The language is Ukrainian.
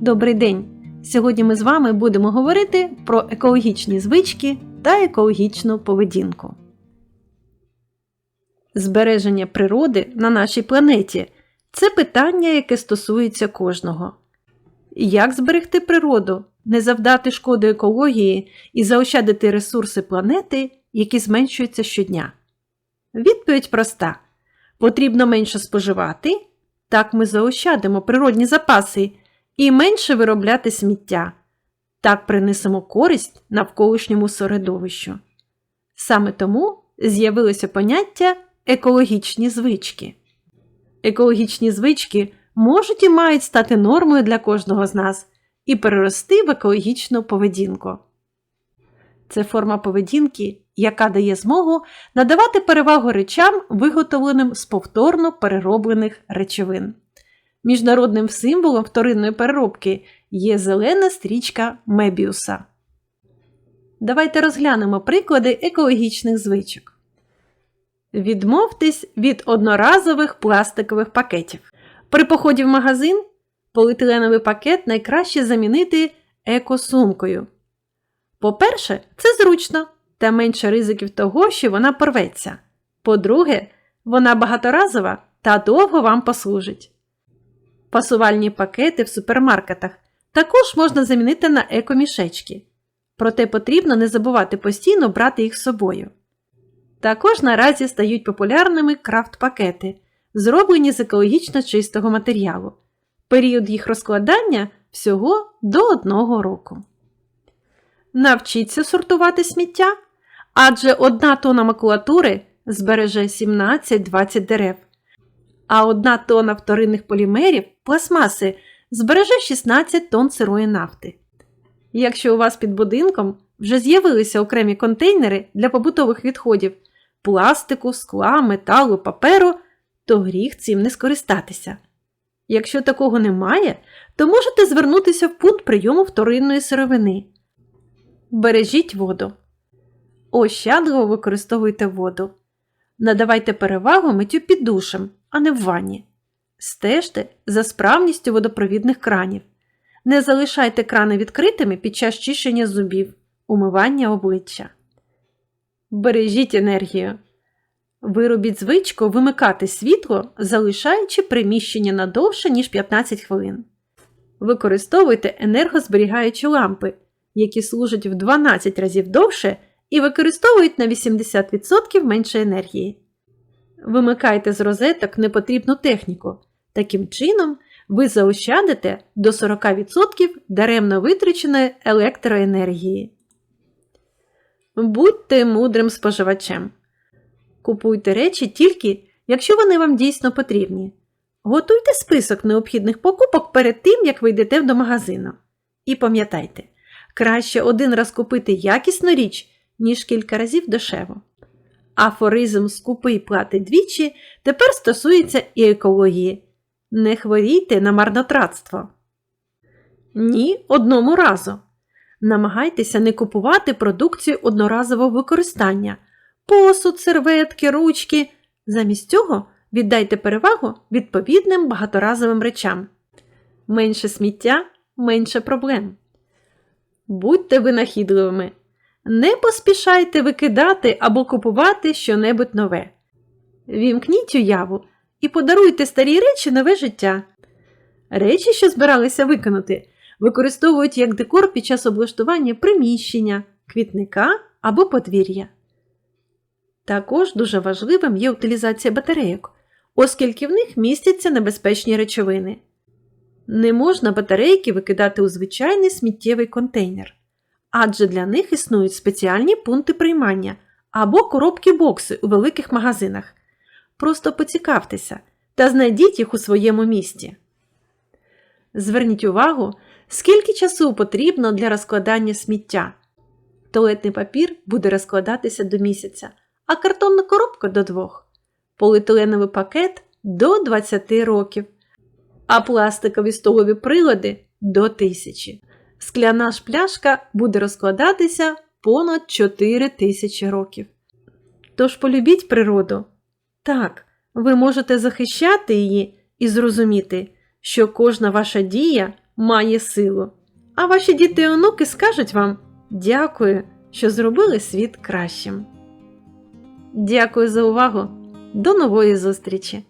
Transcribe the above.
Добрий день! Сьогодні ми з вами будемо говорити про екологічні звички та екологічну поведінку. Збереження природи на нашій планеті це питання, яке стосується кожного. Як зберегти природу, не завдати шкоди екології і заощадити ресурси планети, які зменшуються щодня? Відповідь проста: потрібно менше споживати, так ми заощадимо природні запаси і менше виробляти сміття. Так принесемо користь навколишньому середовищу. Саме тому з'явилося поняття екологічні звички. Екологічні звички можуть і мають стати нормою для кожного з нас і перерости в екологічну поведінку. Це форма поведінки, яка дає змогу надавати перевагу речам, виготовленим з повторно перероблених речовин. Міжнародним символом вторинної переробки є зелена стрічка Мебіуса. Давайте розглянемо приклади екологічних звичок. Відмовтесь від одноразових пластикових пакетів. При поході в магазин поліетиленовий пакет найкраще замінити екосумкою. По-перше, це зручно та менше ризиків того, що вона порветься. По-друге, вона багаторазова та довго вам послужить. Пасувальні пакети в супермаркетах також можна замінити на екомішечки. Проте потрібно не забувати постійно брати їх з собою. Також наразі стають популярними крафт-пакети, зроблені з екологічно чистого матеріалу. Період їх розкладання всього до одного року. Навчіться сортувати сміття, адже одна тона макулатури збереже 17-20 дерев, а одна тона вторинних полімерів пластмаси збереже 16 тонн сирої нафти. Якщо у вас під будинком вже з'явилися окремі контейнери для побутових відходів пластику, скла, металу, паперу, то гріх цим не скористатися. Якщо такого немає, то можете звернутися в пункт прийому вторинної сировини. Бережіть воду. Ощадливо використовуйте воду. Надавайте перевагу миттю під душем, а не в ванні. Стежте за справністю водопровідних кранів. Не залишайте крани відкритими під час чищення зубів, умивання обличчя. Бережіть енергію. Виробіть звичку вимикати світло, залишаючи приміщення надовше, ніж 15 хвилин. Використовуйте енергозберігаючі лампи, які служать в 12 разів довше і використовують на 80% менше енергії. Вимикайте з розеток непотрібну техніку. Таким чином, ви заощадите до 40% даремно витраченої електроенергії. Будьте мудрим споживачем. Купуйте речі тільки, якщо вони вам дійсно потрібні. Готуйте список необхідних покупок перед тим, як ви йдете до магазину. І пам'ятайте, краще один раз купити якісну річ, ніж кілька разів дешево. Афоризм скупий плати двічі тепер стосується і екології. Не хворійте на марнотратство. Ні одному разу. Намагайтеся не купувати продукцію одноразового використання, посуд, серветки, ручки. Замість цього віддайте перевагу відповідним багаторазовим речам. Менше сміття, менше проблем. Будьте винахідливими. Не поспішайте викидати або купувати щонебудь нове. Вімкніть уяву і подаруйте старій речі нове життя. Речі, що збиралися виконати, використовують як декор під час облаштування приміщення, квітника або подвір'я. Також дуже важливим є утилізація батарейок, оскільки в них містяться небезпечні речовини. Не можна батарейки викидати у звичайний сміттєвий контейнер, адже для них існують спеціальні пункти приймання або коробки бокси у великих магазинах. Просто поцікавтеся та знайдіть їх у своєму місті. Зверніть увагу, скільки часу потрібно для розкладання сміття. Туалетний папір буде розкладатися до місяця, а картонна коробка до двох, поліетиленовий пакет до 20 років, а пластикові столові прилади до тисячі. Скляна ж пляшка буде розкладатися понад 4 тисячі років. Тож полюбіть природу. Так, ви можете захищати її і зрозуміти, що кожна ваша дія має силу. А ваші діти і онуки скажуть вам дякую, що зробили світ кращим. Дякую за увагу. До нової зустрічі!